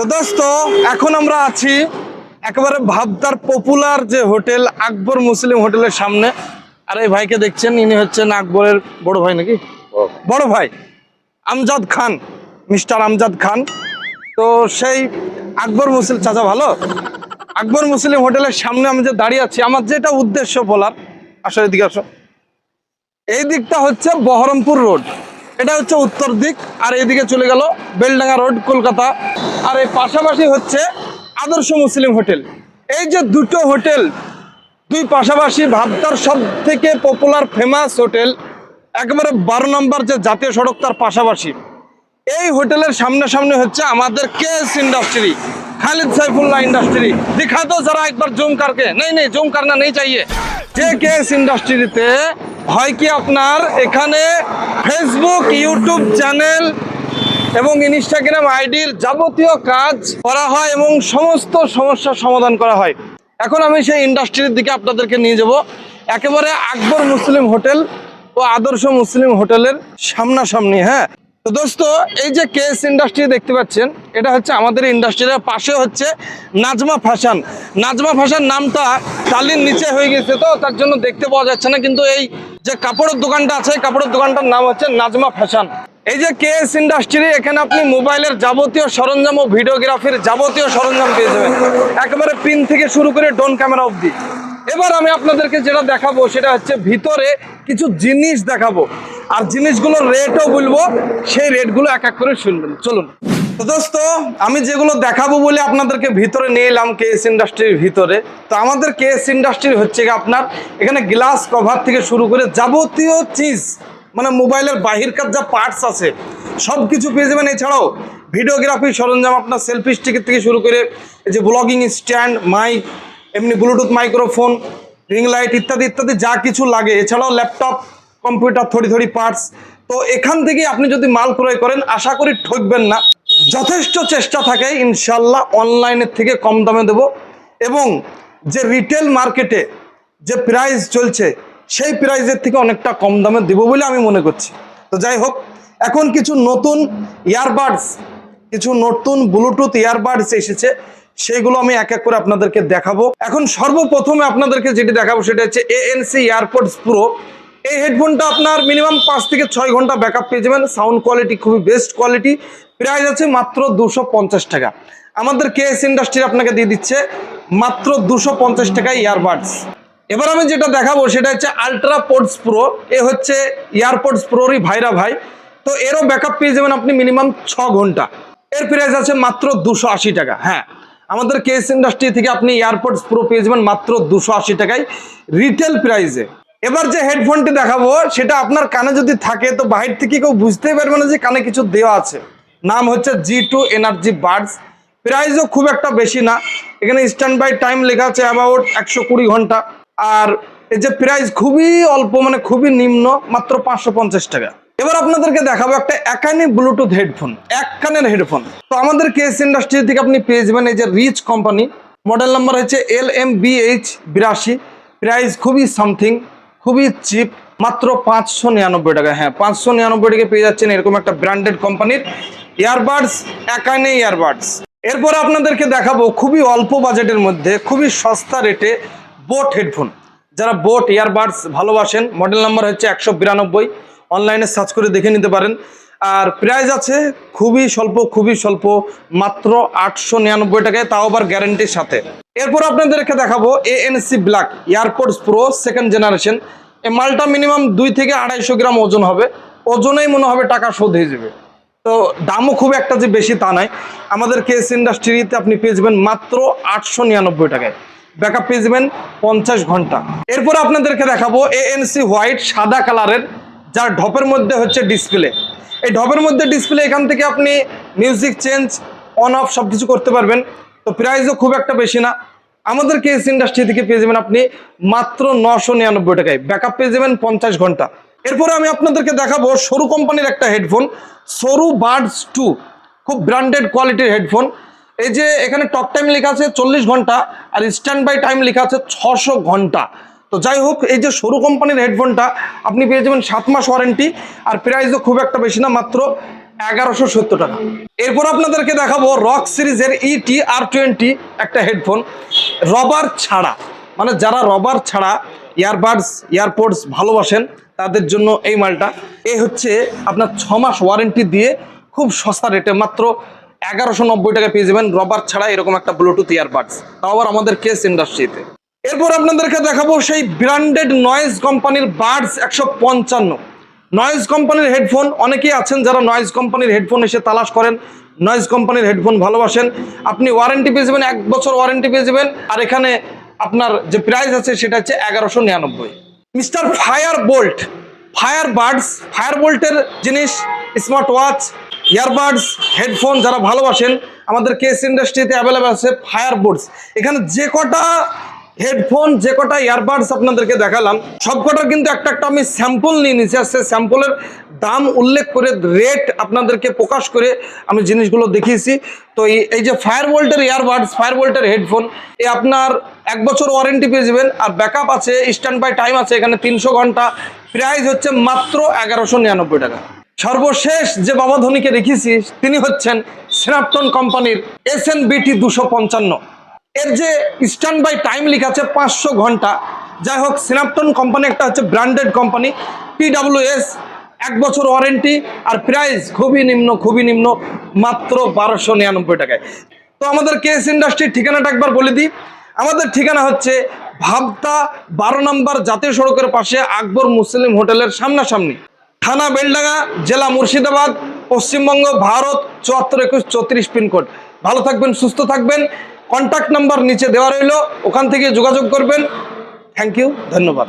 তো দোস্ত এখন আমরা আছি একেবারে ভাবদার পপুলার যে হোটেল আকবর মুসলিম হোটেলের সামনে। আর এই ভাইকে দেখছেন ইনি হচ্ছেন আকবরের বড় ভাই নাকি? বড় ভাই আমজাদ খান মিস্টার আমজাদ খান। তো সেই আকবর মুসলিম চাচা ভালো? আকবর মুসলিম হোটেলের সামনে আমি যে দাঁড়িয়ে আছি আমার যেটা উদ্দেশ্য বলার আসলে এদিকে আসো। এই দিকটা হচ্ছে বহরমপুর রোড। এটা হচ্ছে উত্তর দিক আর এদিকে চলে গেল বেলডাঙ্গা রোড কলকাতা। আর এই পাশাপাশি হচ্ছে আদর্শ মুসলিম হোটেল। এই যে দুটো হোটেল, দুই পাশাপাশি ভাবতার সব থেকে পপুলার ফেমাস হোটেল, একেবারে বারো নম্বর যে জাতীয় সড়ক তার পাশাপাশি। এই হোটেলের সামনে সামনে হচ্ছে আমাদের case industry Khalid Saifullah industry দেখা তো যারা একবার জুম কারকে নেই নেই জুম কারনা নেই চাইয়ে। যে কেস ইন্ডাস্ট্রিতে হয় কি আপনার, এখানে ফেসবুক ইউটিউব চ্যানেল এবং ইনস্টাগ্রাম আইডির যাবতীয় কাজ করা হয় এবং সমস্ত সমস্যার সমাধান করা হয়। এখন আমি সেই ইন্ডাস্ট্রির দিকে আপনাদেরকে নিয়ে যাব। একেবারে আকবর মুসলিম হোটেল ও আদর্শ মুসলিম হোটেলের সামনাসামনি হ্যাঁ? তো দোস্ত, এই যে কেস ইন্ডাস্ট্রি দেখতে পাচ্ছেন, এটা হচ্ছে আমাদের ইন্ডাস্ট্রির পাশে হচ্ছে নাজমা ফ্যাশন নাজমা ফ্যাশন নামটা টালির নিচে হয়ে গেছে তো, তার জন্য দেখতে পাওয়া যাচ্ছে না, কিন্তু এই যে কাপড়ের দোকানটা আছে কাপড়ের দোকানটার নাম হচ্ছে নাজমা ফ্যাশন এই যে কেএস ইন্ডাস্ট্রি এখানে আপনি মোবাইলের যাবতীয় সরঞ্জাম ও ভিডিওগ্রাফির যাবতীয় সরঞ্জাম পেয়ে যাবেন। একেবারে পিন থেকে শুরু করে ড্রোন ক্যামেরা অবধি। এবার আমি আপনাদেরকে যেটা দেখাবো, সেটা হচ্ছে ভিতরে কিছু জিনিস দেখাবো। আর জিনিসগুলোর রেটও বলব, সেই রেটগুলো এক এক করে শুনবেন। চলুন। দোস্ত, আমি যেগুলো দেখাবো বলে আপনাদেরকে ভিতরে নিয়ে এলাম কেএস ইন্ডাস্ট্রির ভিতরে, তো আমাদের কেএস ইন্ডাস্ট্রি হচ্ছে আপনার এখানে গ্লাস কভার থেকে শুরু করে যাবতীয় চিজ মানে মোবাইলের বাহিরকার যা পার্টস আছে সব কিছু পেয়ে যাবেন। এছাড়াও ভিডিওগ্রাফি সরঞ্জাম, আপনার সেলফি স্টিকের থেকে শুরু করে এই যে ব্লগিং স্ট্যান্ড মাইক এমনি ব্লুটুথ মাইক্রোফোন রিং লাইট ইত্যাদি ইত্যাদি যা কিছু লাগে। এছাড়াও ল্যাপটপ কম্পিউটার থরি থরি পার্টস তো এখান থেকে আপনি যদি মাল ক্রয় করেন, আশা করি ঠকবেন না। যথেষ্ট চেষ্টা থাকে ইনশাল্লাহ অনলাইনের থেকে কম দামে দেব। এবং যে রিটেল মার্কেটে যে প্রাইস চলছে সেই প্রাইজের থেকে অনেকটা কম দামে দেবো বলে আমি মনে করছি। তো যাই হোক, এখন কিছু নতুন ইয়ারবাডস কিছু নতুন ব্লুটুথ ইয়ারবাডস এসেছে সেইগুলো আমি এক এক করে আপনাদেরকে দেখাবো। এখন সর্বপ্রথমে আপনাদেরকে যেটি দেখাবো সেটা হচ্ছে এএনসি এয়ারপোর্টস প্রো এই হেডফোনটা আপনার মিনিমাম পাঁচ থেকে ছয় ঘণ্টা ব্যাকআপ পেয়ে যাবেন। সাউন্ড কোয়ালিটি খুবই বেস্ট কোয়ালিটি প্রাইস আছে মাত্র দুশো টাকা। আমাদের কেএস ইন্ডাস্ট্রি আপনাকে দিয়ে দিচ্ছে মাত্র দুশো টাকায় ইয়ারবাডস এবার আমি যেটা দেখাবো সেটা হচ্ছে আলট্রা পোর্টস প্রো এ হচ্ছে এয়ারপোর্টস প্রোরই ভাইরা ভাই। তো এরও ব্যাকআপ পেয়ে যাবেন আপনি মিনিমাম ছ ঘণ্টা। এর প্রাইস আছে মাত্র দুশো আশি টাকা। হ্যাঁ আমাদের কেস ইন্ডাস্ট্রি থেকে আপনি এয়ারপোর্টস প্রো পেয়ে যাবেন মাত্র দুশো আশি টাকায় রিটেল প্রাইসে এবার যে হেডফোনটি দেখাবো, সেটা আপনার কানে যদি থাকে, তো বাহির থেকে কেউ বুঝতেই পারবে না যে কানে কিছু দেওয়া আছে। নাম হচ্ছে জি টু এনার্জি বার্ডস প্রাইসও খুব একটা বেশি না। এখানে স্ট্যান্ড বাই টাইম লেখা আছে অ্যাবাউট একশো কুড়ি ঘণ্টা। আর এই যে প্রাইস খুবই অল্প মানে খুবই নিম্ন, মাত্র পাঁচশো পঞ্চাশ টাকা। এবার আপনাদেরকে দেখাবো একটা একানি ব্লুটুথ হেডফোন এক কানের হেডফোন তো আমাদের কেস ইন্ডাস্ট্রি থেকে আপনি পেয়ে যাবেন এই যে রিচ কোম্পানি মডেল নাম্বার হচ্ছে এল এম বি এইচ বিরাশি। প্রাইস খুবই সামথিং খুবই চিপ মাত্র পাঁচশো নিরানব্বই টাকা। হ্যাঁ পাঁচশো নিরানব্বই টাকা পেয়ে যাচ্ছেন এরকম একটা ব্র্যান্ডেড কোম্পানির ইয়ারবাডস একানে ইয়ারবাডস এরপর আপনাদেরকে দেখাবো খুবই অল্প বাজেটের মধ্যে, খুবই সস্তা রেটে বোট হেডফোন। যারা বোট ইয়ারবাডস ভালোবাসেন মডেল নাম্বার হচ্ছে একশো বিরানব্বই। অনলাইনে সার্চ করে দেখে নিতে পারেন। আর প্রাইস আছে খুবই স্বল্প খুবই স্বল্প, মাত্র আটশো নিরানব্বই টাকায়, তাও আবার গ্যারেন্টির সাথে। এরপর আপনাদেরকে দেখাবো ANC black airports pro second generation এই মালটা মিনিমাম দুই থেকে আড়াইশো গ্রাম ওজন হবে। ওজনেই মনে হবে টাকা শোধ হয়ে যাবে। তো দামও খুব একটা যে বেশি তা নয়। আমাদের কেস ইন্ডাস্ট্রিতে আপনি পেয়ে যাবেন মাত্র আটশো নিরানব্বই টাকায়। ব্যাকআপ পেয়ে যাবেন পঞ্চাশ ঘণ্টা। এরপর আপনাদেরকে দেখাবো এএনসি হোয়াইট সাদা কালারের যার ঢপের মধ্যে হচ্ছে ডিসপ্লে এই ঢপের মধ্যে ডিসপ্লে এখান থেকে আপনি মিউজিক চেঞ্জ অন অফ সব কিছু করতে পারবেন। তো প্রাইসও খুব একটা বেশি না। আমাদের কেস ইন্ডাস্ট্রি থেকে পেয়ে যাবেন আপনি মাত্র নশো নিরানব্বই টাকায়। ব্যাকআপ পেয়ে যাবেন পঞ্চাশ ঘণ্টা। এরপরে আমি আপনাদেরকে দেখাবো সরু কোম্পানির একটা হেডফোন সরু বার্ডস টু খুব ব্র্যান্ডেড কোয়ালিটির হেডফোন এই যে এখানে টক টাইম লেখা আছে চল্লিশ ঘণ্টা আর স্ট্যান্ড বাই টাইম লেখা আছে ছশো ঘণ্টা। তো যাই হোক, এই যে সরু কোম্পানির হেডফোনটা আপনি পেয়ে যাবেন সাত মাস ওয়ারেন্টি আর প্রাইসও খুব একটা বেশি না, মাত্র এগারোশো সত্তর টাকা। এরপর আপনাদেরকে দেখাবো রক সিরিজের ইটি আর টোয়েন্টি একটা হেডফোন রবার ছাড়া। মানে যারা রবার ছাড়া ইয়ারবাডস ইয়ারপোডস ভালোবাসেন, তাদের জন্য এই মালটা। এই হচ্ছে আপনার ছ মাস ওয়ারেন্টি দিয়ে খুব সস্তা রেটে মাত্র এগারোশো নব্বই টাকা পেয়ে যাবেন। রবার ছাড়া এরকম একটা ব্লুটুথ ইয়ারবাডস তাও আবার আমাদের কেস ইন্ডাস্ট্রিতে এরপর আপনাদেরকে দেখাবো সেই ব্র্যান্ডেড নয়েজ কোম্পানির বার্ডস একশো পঞ্চান্ন। নয়েজ কোম্পানির হেডফোন অনেকেই আছেন যারা নয়েজ কোম্পানির হেডফোন এসে তালাশ করেন। নয়েজ কোম্পানির হেডফোন ভালোবাসেন। আপনি ওয়ারেন্টি পেয়ে যাবেন, এক বছর ওয়ারেন্টি পেয়ে যাবেন। আর এখানে আপনার যে প্রাইস আছে, সেটা হচ্ছে এগারোশো নিরানব্বই। Mister fire bolt fire birds fire বোল্টের জিনিস স্মার্ট ওয়াচ ইয়ারবাডস হেডফোন যারা ভালোবাসেন, আমাদের কেস ইন্ডাস্ট্রিতে অ্যাভেলেবেল আছে ফায়ার বোর্ডস এখানে যে কটা হেডফোন যে কটা ইয়ারবাডস আপনাদেরকে দেখালাম, সব কটার কিন্তু একটা একটা আমি স্যাম্পল নিয়ে নিয়েছি। আর সেই স্যাম্পলের দাম উল্লেখ করে রেট আপনাদেরকে প্রকাশ করে আমি জিনিসগুলো দেখিয়েছি। তো এই- যে ফায়ার ভোল্টের ইয়ারবাডস ফায়ার ভোল্টের হেডফোন এ আপনার এক বছর ওয়ারেন্টি পেয়ে যাবেন। আর ব্যাকআপ আছে স্ট্যান্ড বাই টাইম আছে এখানে তিনশো ঘণ্টা। প্রাইস হচ্ছে মাত্র এগারোশো নিরানব্বই টাকা। সর্বশেষ যে বাবা ধনীকে রেখেছি তিনি হচ্ছেন স্ন্যাপটন কোম্পানির এস এন বিটি দুশো পঞ্চান্ন। এর যে স্ট্যান্ড বাই টাইম লেখা আছে পাঁচশো ঘণ্টা। যাই হোক স্ন্যাপটন কোম্পানি একটা হচ্ছে ব্র্যান্ডেড কোম্পানি পিডাব্লিউএস এক বছর ওয়ারেন্টি আর প্রাইস খুবই নিম্ন খুবই নিম্ন, মাত্র বারোশো নিরানব্বই টাকায়। তো আমাদের কেএস ইন্ডাস্ট্রির ঠিকানাটা একবার বলে দিই। আমাদের ঠিকানা হচ্ছে ভাবতা বারো নম্বর জাতীয় সড়কের পাশে আকবর মুসলিম হোটেলের সামনাসামনি। থানা বেলডাঙ্গা, জেলা মুর্শিদাবাদ, পশ্চিমবঙ্গ, ভারত, চুয়াত্তর, একুশ চৌত্রিশ পিনকোড। ভালো থাকবেন, সুস্থ থাকবেন। কন্ট্যাক্ট নাম্বার নিচে দেওয়া রইল। ওখান থেকে যোগাযোগ করবেন। থ্যাংক ইউ, ধন্যবাদ।